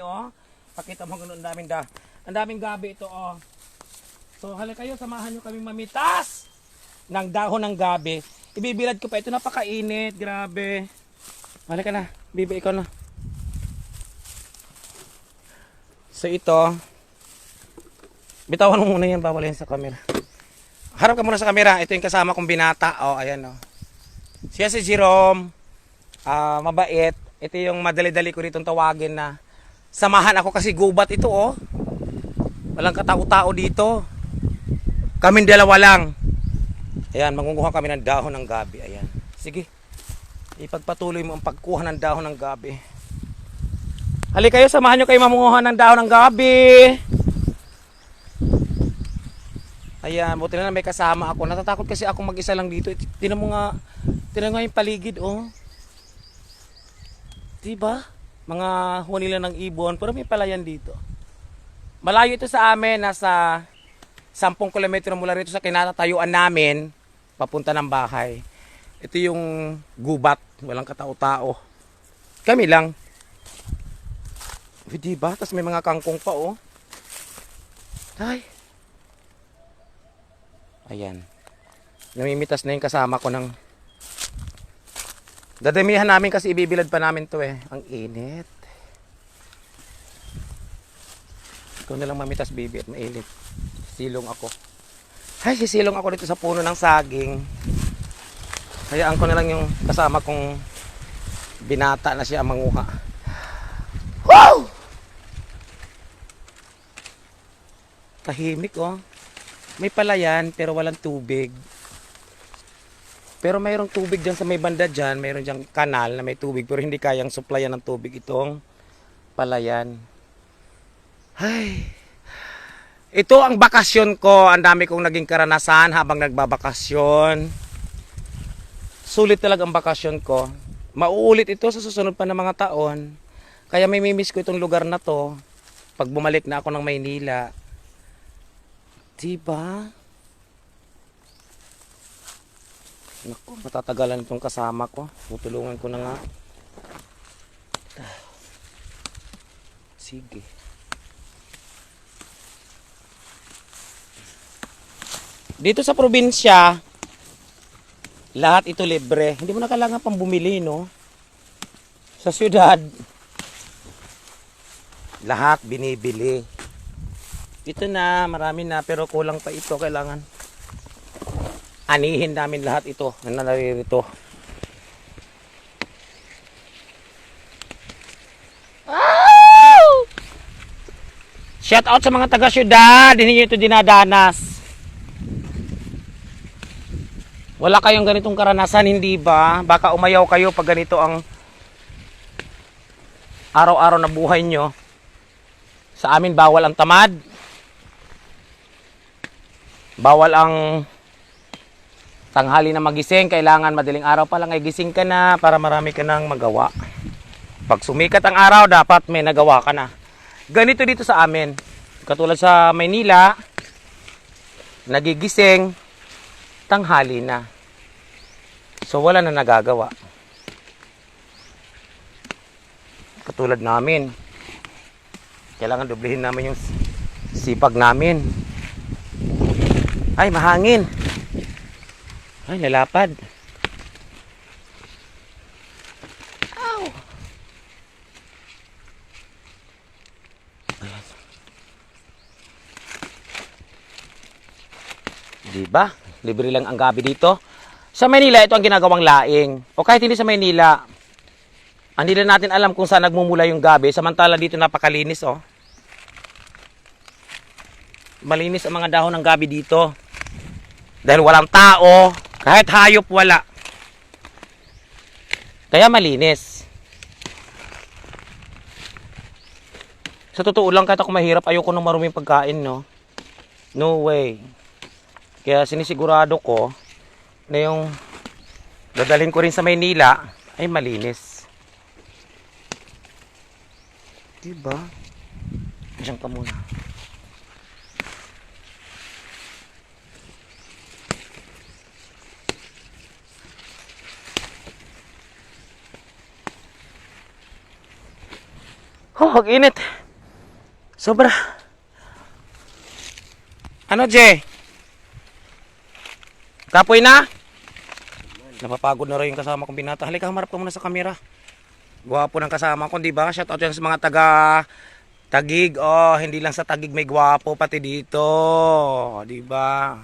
oh. Pakita mo ganun daming da. Ang daming gabi ito oh. So halika kayo, samahan nyo kami mamitas ng dahon ng gabi. Ibibilad ko pa ito, napakainit, grabe. Halika na, bibi ikaw na. So ito, bitawan mo muna yan, bawal yan sa camera. Harap ka muna sa camera, ito yung kasama kong binata. Oh, ayan oh. Siya si Jerome, ah mabait. Ito yung madali-dali ko rito tawagin na Samahan ako kasi gubat ito oh. Walang katao-tao dito. Kaming dalawa lang. Ayan, mangunguha kami ng dahon ng gabi. Ayan. Sige. Ipagpatuloy mo ang pagkuha ng dahon ng gabi. Halika kayo, samahan nyo kayo mamunguha ng dahon ng gabi. Ayan, buti na lang may kasama ako. Natatakot kasi ako mag-isa lang dito. Tinan mo nga, tinan mo nga yung paligid, oh. Diba? Mga huni lang ng ibon, pero may palayan dito. Malayo ito sa amin, nasa 10 kilometro mula rito sa kinatatayuan namin, papunta ng bahay. Ito yung gubat, walang katao-tao. Kami lang. Eh, diba? Tapos may mga kangkong pa, oh. Ay. Ayan. Namimitas na yung kasama ko ng Dadamihan namin kasi ibibilad pa namin to eh. Ang init. Ikaw na lang mamitas baby at mainit. Silong ako. Ay, sisilong ako dito sa puno ng saging. Hayaan ko na lang yung kasama kong binata na siya ang manguha. Wow! Tahimik oh. May palayan pero walang tubig. Pero mayroong tubig dyan sa may banda dyan, mayroon dyan kanal na may tubig pero hindi kayang supplyan ng tubig itong palayan. Ay. Ito ang bakasyon ko. Ang dami kong naging karanasan habang nagbabakasyon. Sulit talaga ang bakasyon ko. Mauulit ito sa susunod pa ng mga taon. Kaya may mimiss ko itong lugar na to. Pag bumalik na ako ng Maynila. Diba? Naku, matatagalan itong kasama ko. Tutulungan ko na nga. Sige. Dito sa probinsya, lahat ito libre. Hindi mo na kailangan pang bumili, no? Sa syudad, lahat binibili. Ito na, marami na, pero kulang pa ito. Kailangan anihin namin lahat ito na naririto. Shout out sa mga taga syudad, hindi nyo ito dinadanas. Wala kayong ganitong karanasan, hindi ba? Baka umayaw kayo pag ganito ang araw-araw na buhay nyo. Sa amin, bawal ang tamad. Bawal ang tanghali na magising, kailangan madaling araw pa lang ay gising ka na para marami ka nang magawa. Pag sumikat ang araw, dapat may nagawa ka na. Ganito dito sa amin. Katulad sa Maynila, nagigising, tanghali na. So wala na nagagawa. Katulad namin. Kailangan doblehin namin yung sipag namin. Ay, mahangin. Ay, lalapad. Ow! Ayan. Diba? Libre lang ang gabi dito. Sa Maynila, ito ang ginagawang laing. O kahit hindi sa Maynila, hindi na natin alam kung saan nagmumula yung gabi. Samantala dito napakalinis, oh. Malinis ang mga dahon ng gabi dito. Dahil walang tao, kahit hayop wala. Kaya malinis. Sa totoo lang, kahit ako mahirap, ayoko ng maruming pagkain, no? No way. Kaya sinisigurado ko na yung dadalhin ko rin sa Maynila ay malinis. Diba? Diyan ka muna. Oh, ang init. Sobra. Ano, Je? Kapoy na? Napapagod na rin yung kasama kong binata. Halika, humarap ka muna sa kamera. Gwapo ng kasama ko, di ba? Shout out yan sa mga taga Tagig. Oh, hindi lang sa Tagig may gwapo pati dito. Di ba?